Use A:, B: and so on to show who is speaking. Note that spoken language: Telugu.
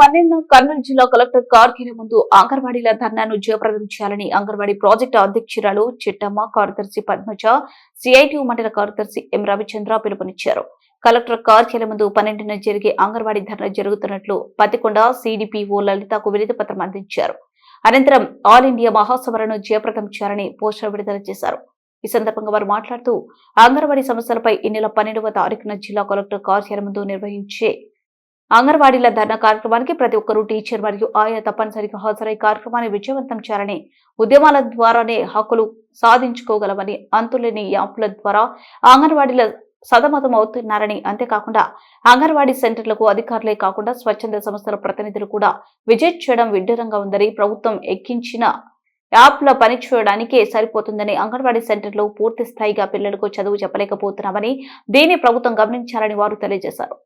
A: పన్నెండు కర్నూలు జిల్లా కలెక్టర్ కార్గిరి ముందు అంగన్వాడీల ధర్నాను జయప్రదం చేయాలని అంగన్వాడీ ప్రాజెక్టు అధ్యక్షురాలు చిట్టమ్మ కార్యదర్శి పద్మజ సిఐటియు మండల కార్యదర్శి ఎం రవిచంద్ర పిలుపునిచ్చారు. కలెక్టర్ కార్కిల ముందు పన్నెండున జరిగే అంగన్వాడీ ధర్నా జరుగుతున్నట్లు పతికొండ సిడిపిఓ లలితకు వినతి పత్రం అందించారు. అనంతరం ఆల్ ఇండియా మహాసభలను జయప్రదం చేయాలని పోస్టర్ విడుదల చేశారు. ఈ సందర్భంగా వారు మాట్లాడుతూ అంగన్వాడీ సమస్యలపై ఈ నెల పన్నెండవ తారీఖున జిల్లా కలెక్టర్ కార్యాలయం ముందు నిర్వహించే అంగన్వాడీల ధర్నా కార్యక్రమానికి ప్రతి ఒక్కరూ టీచర్ మరియు ఆయా తప్పనిసరిగా హాజరై కార్యక్రమాన్ని విజయవంతం చేయాలని ఉద్యమాల ద్వారానే హక్కులు సాధించుకోగలమని అంతులేని యాప్ల ద్వారా అంగన్వాడీల సతమతం అవుతున్నారని అంతేకాకుండా అంగన్వాడీ సెంటర్లకు అధికారులే కాకుండా స్వచ్ఛంద సంస్థల ప్రతినిధులు కూడా విజిట్ చేయడం విడ్డూరంగా ఉందని ప్రభుత్వం ఎక్కించిన యాప్ల పని చేయడానికే సరిపోతుందని అంగన్వాడీ సెంటర్లో పూర్తి స్థాయిగా పిల్లలకు చదువు చెప్పలేకపోతున్నామని దీన్ని ప్రభుత్వం గమనించాలని వారు తెలియజేశారు.